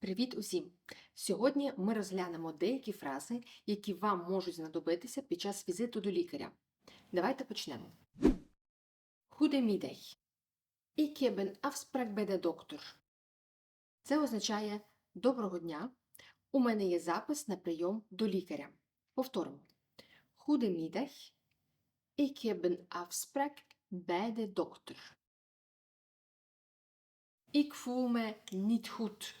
Привіт усім! Сьогодні ми розглянемо деякі фрази, які вам можуть знадобитися під час візиту до лікаря. Давайте почнемо. Goedemiddag. Ik heb een afspraak. Це означає Доброго дня. У мене є запис на прийом до лікаря. Повторимо. Goedemiddag. Dokter. Ik voel me niet goed.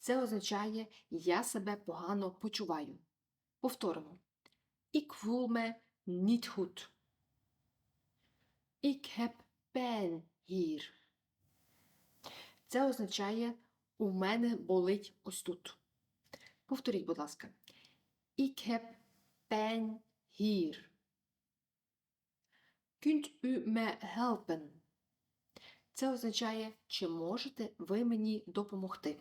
Це означає я себе погано почуваю. Повторимо. Ik voel me niet goed. Ik heb pijn hier. Це означає у мене болить ось тут. Повторіть, будь ласка. Ik heb pijn hier. Kunt u me helpen? Це означає, чи можете ви мені допомогти.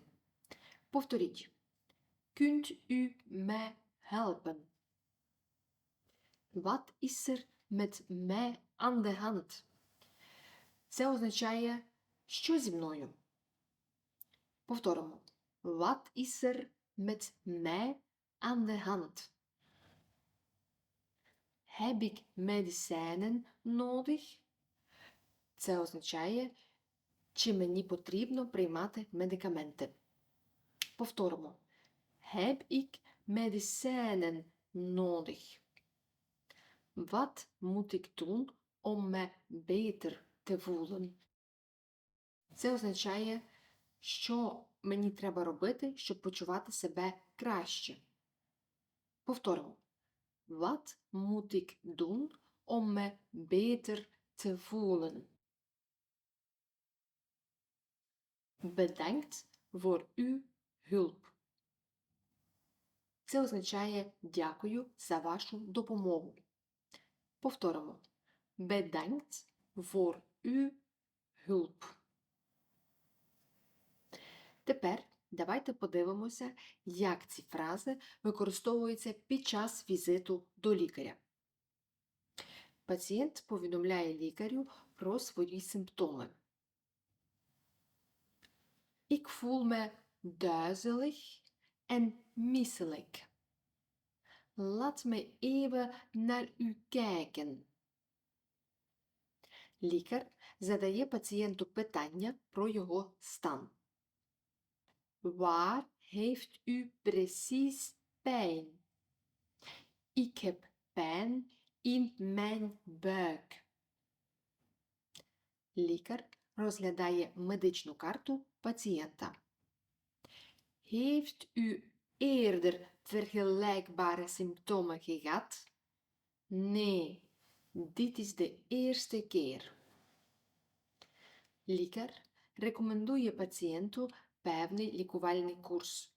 Er hand? Це означає, що зі мною. Er de hand? Heb ik medicijnen nodig? Повторимо. Heb ik medicijnen nodig? Wat moet ik doen om me beter te voelen? Це означає, що мені треба робити, щоб почувати себе краще. Повторимо. Wat moet ik doen om me beter te voelen? Bedankt voor uw hulp. Це означає дякую за вашу допомогу. Повторимо. Bedankt voor uw hulp. Тепер давайте подивимося, як ці фрази використовуються під час візиту до лікаря. Пацієнт повідомляє лікарю про свої симптоми. Ik voel me duizelig en misselijk. Laat me even naar u kijken. Лікар задає пацієнту питання про його стан. Waar heeft u precies pijn? Ik heb pijn in mijn buik. Лікар розглядає медичну карту пацієнта. Heeft u eerder vergelijkbare symptomen gehad? Nee, dit is de eerste keer. Лікар рекомендує пацієнту певний лікувальний курс.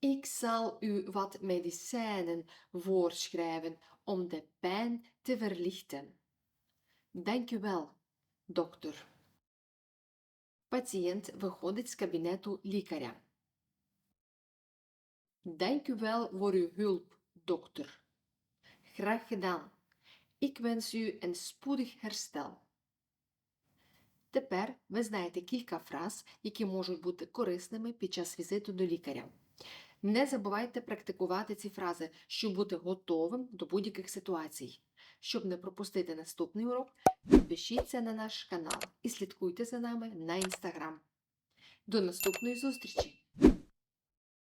Ik zal u wat medicijnen voorschrijven om de pijn te verlichten. Dank u wel, dokter. Пацієнт виходить з кабінету лікаря. Dank u wel voor uw hulp, dokter. Graag gedaan. Ik wens u een spoedig herstel. Тепер ви знаєте кілька фраз, які можуть бути корисними під час візиту до лікаря. Не забувайте практикувати ці фрази, щоб бути готовим до будь-яких ситуацій. Щоб не пропустити наступний урок, підпишіться на наш канал і слідкуйте за нами на інстаграм. До наступної зустрічі!